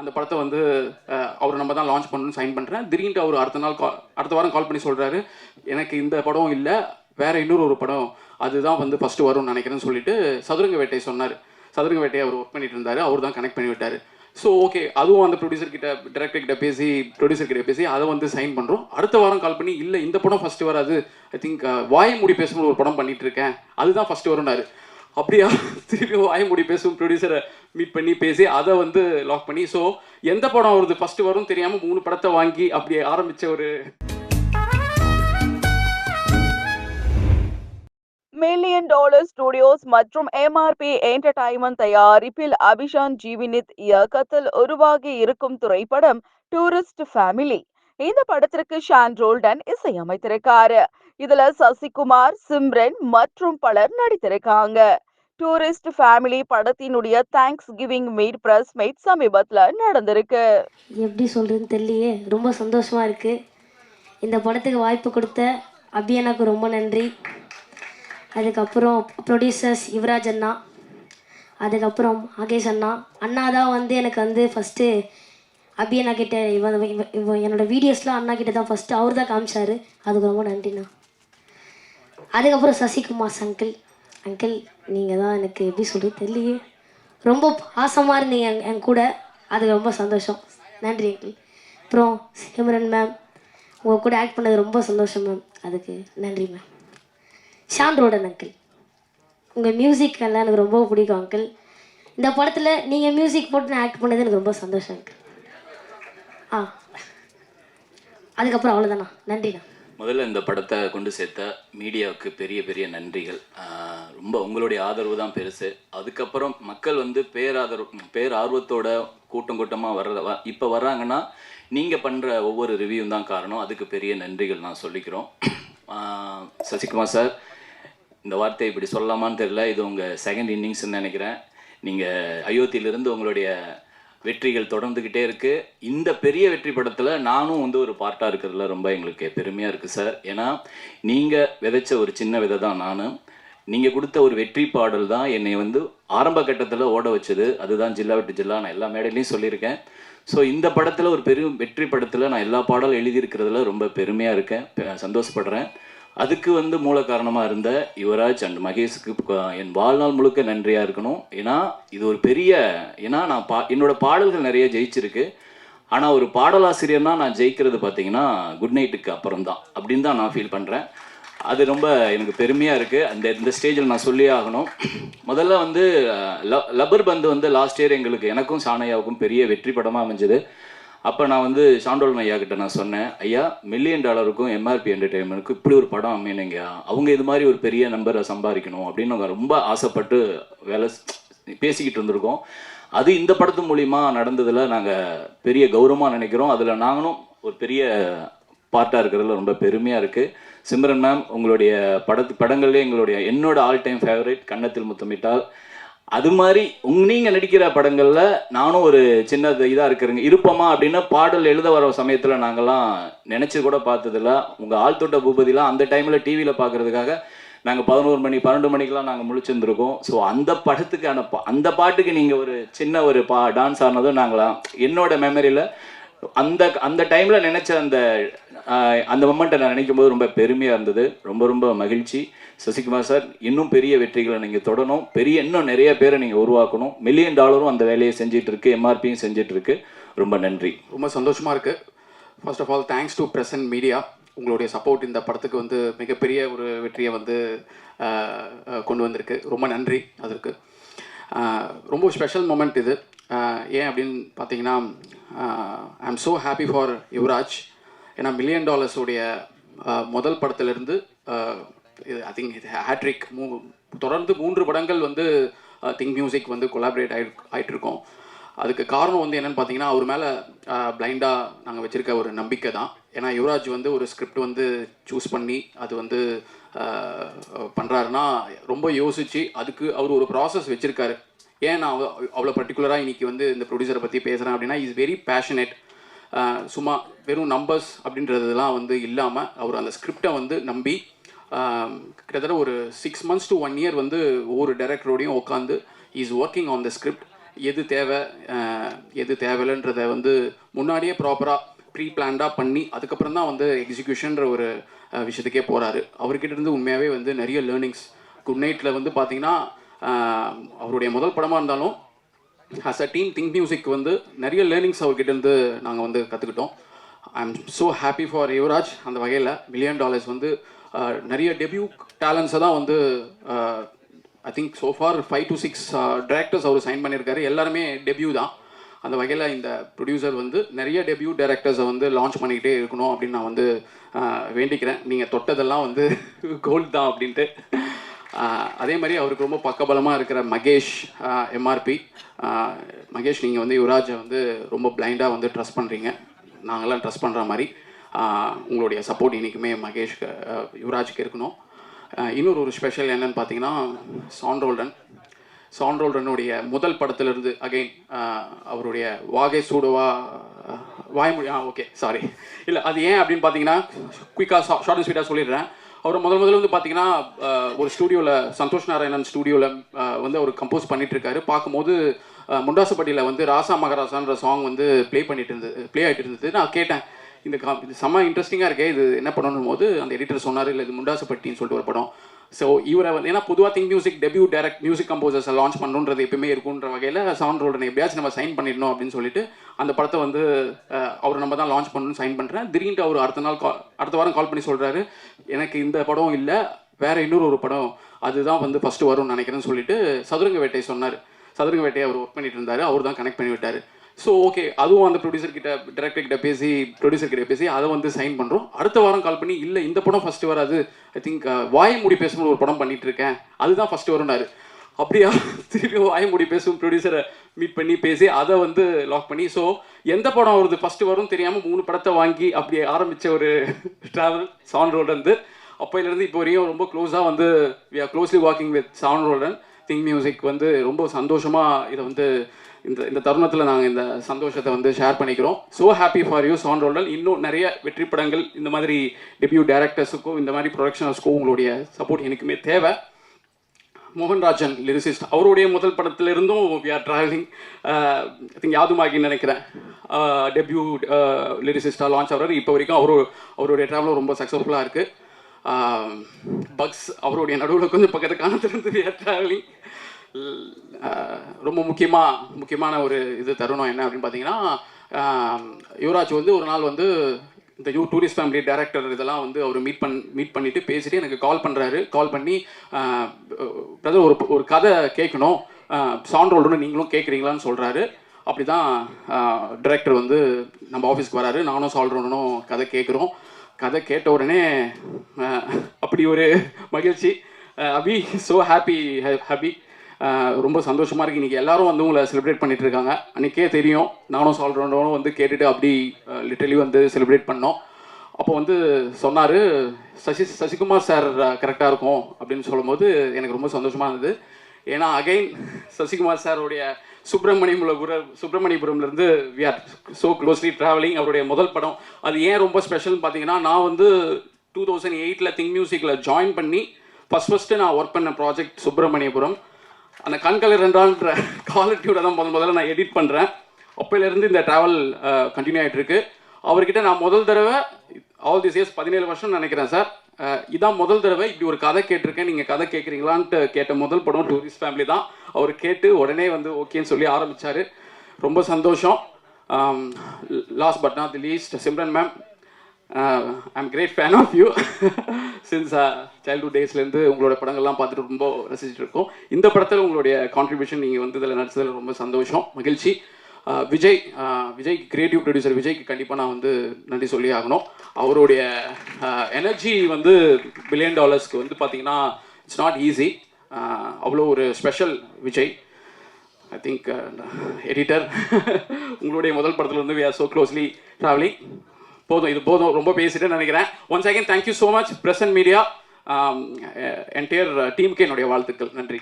அந்த படத்தை வந்து அவர் நம்ம தான் லான்ச் பண்ணணும்னு சைன் பண்ணுறேன் திடீர்னு அவர் அடுத்த நாள் கால் அடுத்த வாரம் கால் பண்ணி சொல்கிறாரு எனக்கு இந்த படம் இல்லை வேற இன்னொரு ஒரு படம் அதுதான் வந்து ஃபஸ்ட்டு வரும்னு நினைக்கிறேன்னு சொல்லிட்டு சதுரங்க வேட்டை சொன்னார். சதுரங்க வேட்டையை அவர் ஒர்க் பண்ணிட்டு இருந்தார் அவர் தான் கனெக்ட் பண்ணி விட்டார். ஸோ ஓகே அதுவும் அந்த ப்ரொடியூசர் கிட்ட டேரக்டர் கிட்ட பேசி ப்ரொடியூசர் கிட்ட பேசி அதை வந்து சைன் பண்ணுறோம் அடுத்த வாரம் கால் பண்ணி இல்லை இந்த படம் ஃபஸ்ட்டு வராது. ஐ திங்க் வாய் மூடி பேசணும்னு ஒரு படம் பண்ணிட்டு இருக்கேன். அதுதான் ஃபஸ்ட்டு வரும்னாரு. அப்படியா? திருப்பி வாய் பேசும் ப்ரொடியூசரை மீட் பண்ணி பேசி அதை வந்து லாக் பண்ணி. ஸோ எந்த படம் வருது? ஃபர்ஸ்ட் வரும் தெரியாமல் மூணு படத்தை வாங்கி அப்படி ஆரம்பித்த ஒரு மில்லியன் டாலர் ஸ்டுடியோஸ் மற்றும் எம்ஆர்பி என்டர்டைன்மெண்ட் தயாரிப்பில் அபிஷான் ஜீவினித் இயக்கத்தில் உருவாகி இருக்கும் திரைப்படம் டூரிஸ்ட் ஃபேமிலி இந்த படத்திற்கு ஷான் ரோல்டன் இசையமைத்திருக்காரு. இதுல சசிகுமார் சிம்ரன் மற்றும் பலர் நடித்திருக்காங்க. டூரிஸ்ட் ஃபேமிலி படத்தினுடைய thanks giving meet press meet சமீபத்தில் நடந்திருக்கு. எப்படி சொல்கிறதுன்னு தெரியலையே. ரொம்ப சந்தோஷமாக இருக்குது இந்த படத்துக்கு வாய்ப்பு கொடுத்த அபியனாக்கு ரொம்ப நன்றி. அதுக்கப்புறம் ப்ரொடியூசர்ஸ் யுவராஜ் அண்ணா அதுக்கப்புறம் ஆகேஷ் அண்ணா. அண்ணா தான் வந்து எனக்கு வந்து ஃபஸ்ட்டு அபியண்ணா கிட்ட இவன் இவன் இவன் என்னோடய வீடியோஸ்லாம் அண்ணா கிட்ட தான் ஃபஸ்ட்டு அவர் தான் காமிச்சாரு. அதுக்கு ரொம்ப நன்றிண்ணா. அதுக்கப்புறம் சசிகுமார் சங்கிள் அங்கிள் நீங்கள் தான் எனக்கு எப்படி சொல்கிறது தெரியலையே. ரொம்ப பாசமாக இருந்தீங்க என் என் கூட. அது ரொம்ப சந்தோஷம். நன்றி அங்கிள். அப்புறம் சிம்ரன் மேம் உங்கள் கூட ஆக்ட் பண்ணது ரொம்ப சந்தோஷம் மேம் அதுக்கு நன்றி மேம் ஷான் ரோடன் அங்கிள் உங்கள் மியூசிக் எல்லாம் எனக்கு ரொம்ப பிடிக்கும் அங்கிள் இந்த படத்தில் நீங்கள் மியூசிக் போட்டு நான் ஆக்ட் பண்ணது எனக்கு ரொம்ப சந்தோஷம் அங்கிள் ஆ. அதுக்கப்புறம் அவ்வளோதாண்ணா நன்றிண்ணா. முதல்ல இந்த படத்தை கொண்டு சேர்த்த மீடியாவுக்கு பெரிய பெரிய நன்றிகள். ரொம்ப உங்களுடைய ஆதரவு தான் பெருசு. அதுக்கப்புறம் மக்கள் வந்து பேராதரவு பேர் ஆர்வத்தோட கூட்டம் கூட்டமாக வர்றத வ- இப்போ வர்றாங்கன்னா நீங்கள் பண்ணுற ஒவ்வொரு ரிவ்யூவும் தான் காரணம். அதுக்கு பெரிய நன்றிகள் நான் சொல்லிக்கிறோம். சசிகுமார் சார் இந்த வார்த்தை இப்படி சொல்லலாமான்னு தெரியல. இது உங்கள் செகண்ட் இன்னிங்ஸ்ன்னு நினைக்கிறேன். நீங்கள் அயோத்தியிலிருந்து உங்களுடைய வெற்றிகள் தொடர்ந்துக்கிட்டே இருக்குது இந்த பெரிய வெற்றி படத்தில் நானும் வந்து ஒரு பார்ட்டாக இருக்கிறதுல ரொம்ப எங்களுக்கு பெருமையாக இருக்குது சார். ஏன்னா நீங்கள் விதைச்ச ஒரு சின்ன விதை தான் நானும் நீங்கள் கொடுத்த ஒரு வெற்றி பாடல் தான் என்னை வந்து ஆரம்ப கட்டத்தில் ஓட வச்சது. அதுதான் ஜில்லா விட்டு ஜில்லா. நான் எல்லா மேடையிலையும் சொல்லியிருக்கேன். ஸோ இந்த படத்தில் ஒரு பெரும் வெற்றி படத்தில் நான் எல்லா பாடலும் எழுதியிருக்கிறதுல ரொம்ப பெருமையாக இருக்கேன். சந்தோஷப்படுறேன். அதுக்கு வந்து மூல காரணமாக இருந்த யுவராஜ் அண்ட் மகேஷுக்கு என் வாழ்நாள் முழுக்க நன்றியாக இருக்கணும். ஏன்னா இது ஒரு பெரிய ஏன்னா நான் பா என்னோட பாடல்கள் நிறைய ஜெயிச்சிருக்கு. ஆனால் ஒரு பாடலாசிரியர்னா நான் ஜெயிக்கிறது பார்த்தீங்கன்னா குட் நைட்டுக்கு அப்புறம் தான் அப்படின்னு தான் நான் ஃபீல் பண்ணுறேன் அது ரொம்ப எனக்கு பெருமையாக இருக்குது அந்த இந்த ஸ்டேஜில் நான் சொல்லியே ஆகணும். முதல்ல வந்து ல- லப்பர் பந்து வந்து லாஸ்ட் இயர் எங்களுக்கு எனக்கும் சாணையாவுக்கும் பெரிய வெற்றி படமாக அமைஞ்சது. அப்போ நான் வந்து சாண்டோல் ஐயா கிட்ட நான் சொன்னேன் ஐயா மில்லியன் டாலருக்கும் எம்ஆர்பி என்டர்டெயின்மெண்ட்டுக்கும் இப்படி ஒரு படம் அமையணுங்க அவங்க இது மாதிரி ஒரு பெரிய நம்பரை சம்பாதிக்கணும் அப்படின்னு நாங்கள் ரொம்ப ஆசைப்பட்டு வேலை பேசிக்கிட்டு இருந்திருக்கோம். அது இந்த படத்து மூலிமா நடந்ததில் நாங்கள் பெரிய கௌரவமாக நினைக்கிறோம். அதில் நாங்களும் ஒரு பெரிய பார்ட்டாக இருக்கிறதுல ரொம்ப பெருமையாக இருக்குது சிம்ரன் மேம் உங்களுடைய படத்து படங்கள்லேயே எங்களுடைய என்னோட ஆல் டைம் ஃபேவரட் கன்னத்தில் முத்தமிட்டால். அது மாதிரி உங் நீங்கள் நடிக்கிற படங்களில் நானும் ஒரு சின்ன இதாக இருக்கிறேங்க. இருப்போமா அப்படின்னா பாடல் எழுத வர சமயத்தில் நாங்கள்லாம் நினச்சி கூட பார்த்ததில்ல. உங்கள் ஆழ்த்தோட்ட பூபதிலாம் அந்த டைமில் டிவியில் பார்க்குறதுக்காக நாங்கள் பதினோரு மணி பன்னெண்டு மணிக்கெலாம் நாங்கள் முழிச்சிருந்துருக்கோம். ஸோ அந்த படத்துக்கான பா அந்த பாட்டுக்கு நீங்கள் ஒரு சின்ன ஒரு பா டான்ஸ் ஆனதும் நாங்களாம் என்னோட மெமரியில் அந்த அந்த டைமில் நினச்ச அந்த அந்த மொமெண்ட்டை நான் நினைக்கும் போது ரொம்ப பெருமையாக இருந்தது. ரொம்ப ரொம்ப மகிழ்ச்சி. சசிகுமார் சார் இன்னும் பெரிய வெற்றிகளை நீங்கள் தொடணும். பெரிய இன்னும் நிறைய பேரை நீங்கள் உருவாக்கணும். மில்லியன் டாலரும் அந்த வேலையை செஞ்சிட்டு இருக்கு எம்ஆர்பியும் செஞ்சிட்டு இருக்கு ரொம்ப நன்றி. ரொம்ப சந்தோஷமாக இருக்குது first of all thanks to present media உங்களுடைய சப்போர்ட் இந்த படத்துக்கு வந்து மிகப்பெரிய ஒரு வெற்றியை வந்து கொண்டு வந்திருக்கு. ரொம்ப நன்றி அதற்கு. ரொம்ப ஸ்பெஷல் மூமெண்ட் இது. ஏன் அப்படின்னு பார்த்தீங்கன்னா I am so happy for Yuvraj ஏன்னா மில்லியன் டாலர்ஸுடைய முதல் படத்துலேருந்து ஐ திங்க் இது ஹேட்ரிக் மூ தொடர்ந்து மூன்று படங்கள் வந்து திங்க் மியூசிக் வந்து கொலாபரேட் ஆகி ஆகிட்டுருக்கோம் அதுக்கு காரணம் வந்து என்னென்னு பார்த்தீங்கன்னா அவர் மேலே பிளைண்டாக நாங்கள் வச்சுருக்க ஒரு நம்பிக்கை தான். ஏன்னா யுவராஜ் வந்து ஒரு ஸ்கிரிப்ட் வந்து சூஸ் பண்ணி அது வந்து பண்ணுறாருன்னா ரொம்ப யோசித்து அதுக்கு அவர் ஒரு ப்ராசஸ் வச்சுருக்காரு. ஏன் நான் அவ்வளோ பர்டிகுலராக இன்றைக்கி வந்து இந்த ப்ரொடியூசரை பற்றி பேசுகிறேன் அப்படின்னா இஸ் வெரி பேஷனேட் சும்மா வெறும் நம்பர்ஸ் அப்படின்றதுலாம் வந்து இல்லாமல் அவர் அந்த ஸ்கிரிப்டை வந்து நம்பி கிட்டத்தட்ட ஒரு six months to one year வந்து ஒவ்வொரு டைரக்டரோடையும் உட்காந்து is working on the script எது தேவை? எது தேவையில்லைன்றதை வந்து முன்னாடியே ப்ராப்பராக ப்ரீ பிளான்டாக பண்ணி அதுக்கப்புறம் தான் வந்து எக்ஸிக்யூஷன்ற ஒரு விஷயத்துக்கே போகிறாரு அவர்கிட்ட இருந்து உண்மையாகவே வந்து நிறைய லேர்னிங்ஸ் குட் நைட்டில் வந்து பார்த்தீங்கன்னா அவருடைய முதல் படமாக இருந்தாலும் as a team Think Music வந்து நிறைய லேர்னிங்ஸ் அவர்கிட்ட இருந்து நாங்கள் வந்து கற்றுக்கிட்டோம் I am so happy for Yuvraj அந்த வகையில். மில்லியன் டாலர்ஸ் வந்து நிறைய டெபியூ டேலண்ட்ஸை தான் வந்து I think so for five to six directors our sign பண்ணியிருக்காரு. எல்லாருமே டெபியூ தான். அந்த வகையில் இந்த ப்ரொடியூசர் வந்து நிறைய டெபியூ டேரக்டர்ஸை வந்து லான்ச் பண்ணிக்கிட்டே இருக்கணும் அப்படின்னு நான் வந்து வேண்டிக்கிறேன். நீங்கள் தொட்டதெல்லாம் வந்து கோல்ட் தான் அப்படின்ட்டு. அதே மாதிரி அவருக்கு ரொம்ப பக்கபலமாக இருக்கிற மகேஷ் எம்ஆர்பி மகேஷ் நீங்கள் வந்து யுவராஜை வந்து ரொம்ப பிளைண்டாக வந்து ட்ரஸ்ட் பண்ணுறீங்க நாங்களாம் ட்ரஸ்ட் பண்ணுற மாதிரி உங்களுடைய சப்போர்ட் இன்றைக்குமே மகேஷ்க்கு யுவராஜுக்கு இருக்கணும். இன்னொரு ஒரு ஸ்பெஷல் என்னன்னு பார்த்தீங்கன்னா சான்ரோல்டன் சான்ரோல்டனுடைய முதல் படத்திலிருந்து அகைன் அவருடைய வாகை சூடுவா வாய்மொழி ஆ ஓகே சாரி இல்லை அது ஏன் அப்படின்னு பார்த்தீங்கன்னா குயிக்காக ஷார்ட் அண்ட் ஸ்வீட்டாக சொல்லிடுறேன். அவர் முதல் முதல்ல வந்து பார்த்தீங்கன்னா ஒரு ஸ்டூடியோவில் சந்தோஷ் நாராயணன் ஸ்டூடியோவில் வந்து அவர் கம்போஸ் பண்ணிட்டு இருக்காரு பார்க்கும்போது முண்டாசுப்பட்டியில் வந்து ராசா மகாராசான்ற சாங் வந்து ப்ளே பண்ணிட்டு இருந்தது ப்ளே ஆகிட்டு இருந்தது நான் கேட்டேன் இந்த கா இது செம்ம இன்ட்ரெஸ்டிங்காக இருக்கே இது என்ன பண்ணணும் போது அந்த எடிட்டர் சொன்னார் இல்லை இது முண்டாசுப்பட்டின்னு சொல்லிட்டு ஒரு படம். ஸோ இவரை வந்து ஏன்னா பொதுவாக Think Music debut direct music கம்போசர்ஸை launch பண்ணுன்றது எப்பயுமே இருக்குன்ற வகையில் சவுண்ட் ரோல்டன் எப்படியாச்சும் நம்ம சைன் பண்ணிடணும் அப்படின்னு சொல்லிட்டு அந்த படத்தை வந்து அவர் நம்ம தான் லான்ச் பண்ணணும்னு சைன் பண்ணுறேன் திடீர்னு அவர் அடுத்த நாள் கால் அடுத்த வாரம் கால் பண்ணி சொல்கிறாரு எனக்கு இந்த படம் இல்லை வேற இன்னொரு ஒரு படம். அதுதான் வந்து ஃபஸ்ட்டு வரும்னு நினைக்கிறேன்னு சொல்லிட்டு சதுரங்க வேட்டை சொன்னார். சதுரங்க வேட்டையை அவர் ஒர்க் பண்ணிட்டு இருந்தார். அவர் தான் கனெக்ட் பண்ணி விட்டார். ஸோ ஓகே அதுவும் அந்த ப்ரொடியூசர் கிட்ட டேரக்டர் கிட்ட பேசி ப்ரொடியூசர் கிட்ட பேசி அதை வந்து சைன் பண்ணுறோம் அடுத்த வாரம் கால் பண்ணி இல்லை இந்த படம் ஃபர்ஸ்ட் வராது. ஐ திங்க் வாய மூடி பேசணும் ஒரு படம் பண்ணிட்டு இருக்கேன். அதுதான் ஃபர்ஸ்ட் வரும்னாரு. அப்படியா? திருப்பி வாய மூடி பேசும் ப்ரொடியூசரை மீட் பண்ணி பேசி அதை வந்து லாக் பண்ணி ஸோ எந்த படம் வருது? ஃபர்ஸ்ட் வரும் தெரியாமல் மூணு படத்தை வாங்கி அப்படி ஆரம்பித்த ஒரு ட்ராவல் சான் ரோடன் அப்போலேருந்து இப்போ வரையும் ரொம்ப க்ளோஸாக வந்து we are closely walking with Sean Roldan Think Music வந்து ரொம்ப சந்தோஷமாக இதை வந்து இந்த இந்த தருணத்தில் நாங்கள் இந்த சந்தோஷத்தை வந்து ஷேர் பண்ணிக்கிறோம். So happy for you Sean Roldan இன்னும் நிறைய வெற்றி படங்கள் இந்த மாதிரி டெபியூ டேரக்டர்ஸுக்கும் இந்த மாதிரி ப்ரொடக்ஷனர்ஸ்க்கும் உங்களுடைய சப்போர்ட் எனக்குமே தேவை. மோகன்ராஜன் லிரிசிஸ்ட் அவருடைய முதல் படத்திலிருந்தும் we are travelling I think யாதுமாகின்னு நினைக்கிறேன். டெபியூ லிரிசிஸ்டாக லான்ச் ஆகிறாரு. இப்போ வரைக்கும் அவரு அவருடைய ட்ராவலும் ரொம்ப சக்ஸஸ்ஃபுல்லாக இருக்குது பக்ஸ் அவருடைய நடுவில் கொஞ்சம் பக்கத்து காணத்திலிருந்து வி ஆர் ட்ராவலிங் ரொம்ப முக்கியமாக முக்கியமான ஒரு இது தருணம் என்ன அப்படின்னு பார்த்தீங்கன்னா யுவராஜ் வந்து ஒரு நாள் வந்து இந்த யூ டூரிஸ்ட் ஃபேமிலி டேரக்டர் இதெல்லாம் வந்து அவர் மீட் பண் மீட் பண்ணிவிட்டு பேசிட்டு எனக்கு கால் பண்ணுறாரு கால் பண்ணி பிரதர் ஒரு ஒரு கதை கேட்கணும். சான் ரோல்டுன்னு நீங்களும் கேட்குறீங்களான்னு சொல்கிறாரு அப்படி தான் டிரெக்டர் வந்து நம்ம ஆஃபீஸ்க்கு வராரு. நானும் சால்ரோனும் கதை கேட்குறோம். கதை கேட்ட உடனே அப்படி ஒரு மகிழ்ச்சி. அபி ஸோ ஹாப்பி ஹாப்பி ரொம்ப சந்தோஷமாக இருக்குது இன்றைக்கி எல்லாரும் வந்து உங்களை செலிப்ரேட் பண்ணிகிட்டு இருக்காங்க. அன்றைக்கே தெரியும். நானும் சால்ரோனும் வந்து கேட்டுட்டு அப்படி லிட்டலி வந்து செலிப்ரேட் பண்ணோம். அப்போ வந்து சொன்னார் சசி சசிகுமார் சார் கரெக்டாக இருக்கும். அப்படின்னு சொல்லும்போது எனக்கு ரொம்ப சந்தோஷமாக இருந்தது. ஏன்னா அகைன் சசிகுமார் சாருடைய சுப்பிரமணியபுர சுப்பிரமணியபுரம்லேருந்து we are so closely travelling அவருடைய முதல் படம் அது ஏன் ரொம்ப ஸ்பெஷல்னு பார்த்தீங்கன்னா நான் வந்து டூ தௌசண்ட் எயிட்டில் திங் மியூசிக்கில் ஜாயின் பண்ணி ஃபஸ்ட் ஃபஸ்ட்டு நான் ஒர்க் பண்ண ப்ராஜெக்ட் சுப்பிரமணியபுரம். அந்த கண்கலர் ரெண்டான்ற குவாலிட்டியோட தான் முதல் முதல்ல நான் எடிட் பண்ணுறேன் அப்போலேருந்து இந்த ட்ராவல் கண்டினியூ ஆகிட்டு இருக்கு அவர்கிட்ட நான் முதல் தடவை ஆல் திஸ் இயர்ஸ் பதினேழு வருஷம் நினைக்கிறேன் சார். இதான் முதல் தடவை இப்படி ஒரு கதை கேட்டிருக்கேன். நீங்கள் கதை கேட்குறீங்களான்ட்டு கேட்ட முதல் படம் டூரிஸ்ட் ஃபேமிலி தான். அவர் கேட்டு உடனே வந்து ஓகேன்னு சொல்லி ஆரம்பித்தார் ரொம்ப சந்தோஷம். Last but not the least Simran ma'am I'm great fan of you since childhood டேஸ்லேருந்து உங்களோட படங்கள்லாம் பார்த்துட்டு ரொம்ப ரசிச்சுட்டு இருக்கோம். இந்த படத்தில் உங்களுடைய கான்ட்ரிபியூஷன் நீங்கள் வந்து இதில் நடிச்சதில் ரொம்ப சந்தோஷம் மகிழ்ச்சி. Uh, Vijay Vijay creative producer விஜய்க்கு கண்டிப்பாக நான் வந்து நன்றி சொல்லி ஆகணும். அவருடைய uh, எனர்ஜி வந்து பில்லியன் டாலர்ஸ்க்கு வந்து பார்த்தீங்கன்னா இட்ஸ் நாட் ஈஸி uh, அவ்வளோ ஒரு special Vijay. I think editor உங்களுடைய முதல் படத்தில் வந்து we are so closely travelling போதும். இது போதும். ரொம்ப பேசிட்டு நினைக்கிறேன். Once again thank you so much present media entire டீமுக்கு என்னுடைய வாழ்த்துக்கள். நன்றி.